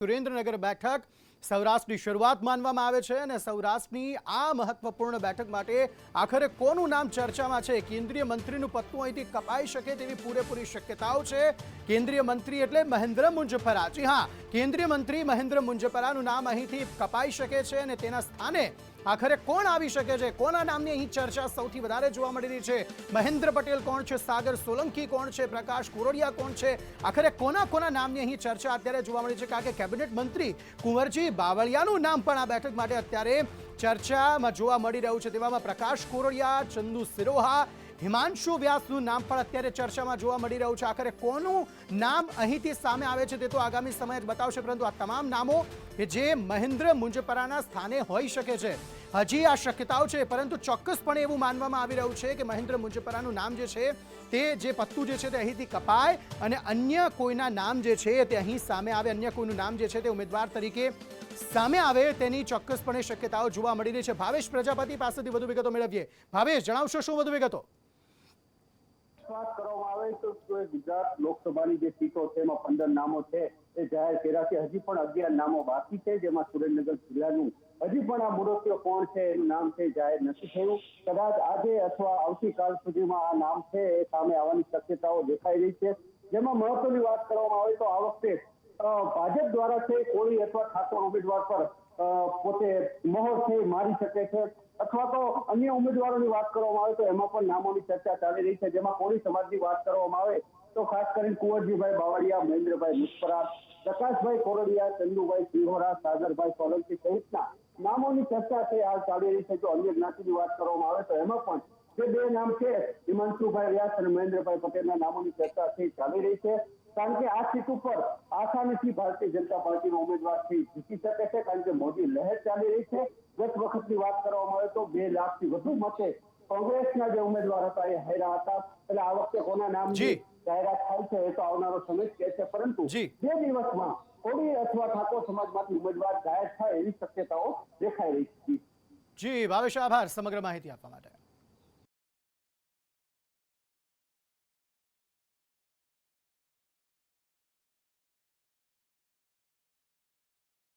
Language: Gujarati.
સુરેન્દ્રનગર બેઠક સૌરાષ્ટ્રની શરૂઆત માનવામાં આવે છે અને સૌરાષ્ટ્રની આ મહત્વપૂર્ણ બેઠક માટે આખરે કોનું નામ ચર્ચામાં છે? કેન્દ્રીય મંત્રીનું પત્તું અહીંથી કપાઈ શકે તેવી પૂરેપૂરી શક્યતાઓ છે. કેન્દ્રીય મંત્રી એટલે મહેન્દ્ર મુંજપરા જી હા, કેન્દ્રીય મંત્રી મહેન્દ્ર મુંજપરાનું નામ અહીંથી કપાઈ શકે છે અને તેના સ્થાને આખરે કોણ આવી શકે છે? કોના નામની અહીં ચર્ચા સૌથી વધારે જોવા મળી રહી છે? મહેન્દ્ર પટેલ કોણ છે? સાગર સોલંકી કોણ છે? પ્રકાશ કોરડિયા કોણ છે? આખરે કોના કોના નામની અહીં ચર્ચા અત્યારે જોવા મળી છે? કારણ કે કેબિનેટ મંત્રી કુંવરજી બાવળિયાનું નામ પણ આ બેઠક માટે અત્યારે ચર્ચામાં જોવા મળી રહ્યું છે. તેવામાં પ્રકાશ કોરડિયા, ચંદુ સિરોહા હિમાંશુ વ્યાસનું નામ પણ અત્યારે ચર્ચામાં જોવા મળી રહ્યું છે. આખરે કોનું નામ અહીંથી સામે આવે છે તે તો આગામી સમય જ બતાવશે, પરંતુ આ તમામ નામો કે જે મહેન્દ્ર મુંજપરાના સ્થાને હોઈ શકે છે. હજી આ શક્યતાઓ છે, પરંતુ ચોક્કસપણે એવું માનવામાં આવી રહ્યું છે કે મહેન્દ્ર મુંજપરાનું નામ જે છે તે જે પત્તું જે છે તે અહીંથી કપાય અને અન્ય કોઈના નામ જે છે તે અહીં સામે આવે, અન્ય કોઈનું નામ જે છે તે ઉમેદવાર તરીકે સામે આવે તેની ચોક્કસપણે શક્યતાઓ જોવા મળી રહી છે. ભાવેશ પ્રજાપતિ પાસેથી વધુ વિગતો મેળવીએ. ભાવેશ, જણાવશો શું વધુ વિગતો? વાત કરવામાં આવે તો ગુજરાત લોકસભાની જે સીટો છે, એમાં પંદર નામો છે, એ જાહેર કર્યા હજી પણ અગિયાર નામો બાકી છે, જેમાં સુરેન્દ્રનગર જિલ્લાનું હજી પણ આ મુદતીઓ કોણ છે, એનું નામ છે જાહેર નથી થયું. કદાચ આજે અથવા આવતીકાલ સુધીમાં આ નામ છે એ સામે આવવાની શક્યતાઓ દેખાઈ રહી છે. જેમાં મહત્વની વાત કરવામાં આવે તો આ વખતે ભાજપ દ્વારા છે કોળી અથવા ઠાકોર ઉમેદવાર પર પોતે મહોર છે મારી શકે છે અથવા તો અન્ય ઉમેદવારોની વાત કરવામાં આવે તો એમાં પણ નામોની ચર્ચા ચાલી રહી છે. જેમાં કોળી સમાજની વાત કરવામાં આવે તો ખાસ કરીને કુંવરજીભાઈ બાવળિયા, મહેન્દ્રભાઈ મુસ્પરા, પ્રકાશભાઈ કોરડિયા, ચંદુભાઈ સિંહોરા, સાગરભાઈ સોલંકી સહિતના નામોની ચર્ચા છે, હાલ ચાલી રહી છે. જો અન્ય જ્ઞાતિની વાત કરવામાં આવે તો એમાં પણ જે બે નામ છે હિમાંશુભાઈ વ્યાસ અને મહેન્દ્રભાઈ પટેલના નામોની ચર્ચા છે એ ચાલી રહી છે. કારણ કે આ સીટ ઉપર આસાનીથી ભારતીય જનતા પાર્ટીનો ઉમેદવાર છે એ જીતી શકે છે કારણ કે મોદી લહેર ચાલી રહી છે. ગત વખતની વાત કરવામાં આવે તો બે લાખથી વધુ મતે કોંગ્રેસના જે ઉમેદવાર હતા એ હાર્યા હતા. એટલે આ વખતે કોના નામ જી. જાહેરાત થાય છે એ તો આવનારો સમય જ કહે છે. પરંતુ જી. બે દિવસમાં કોળી અથવા ઠાકોર સમાજમાંથી ઉમેદવાર જાહેર થાય એવી શક્યતાઓ દેખાઈ રહી છે. જી ભાવેશ આભાર સમગ્ર માહિતી આપવા માટે.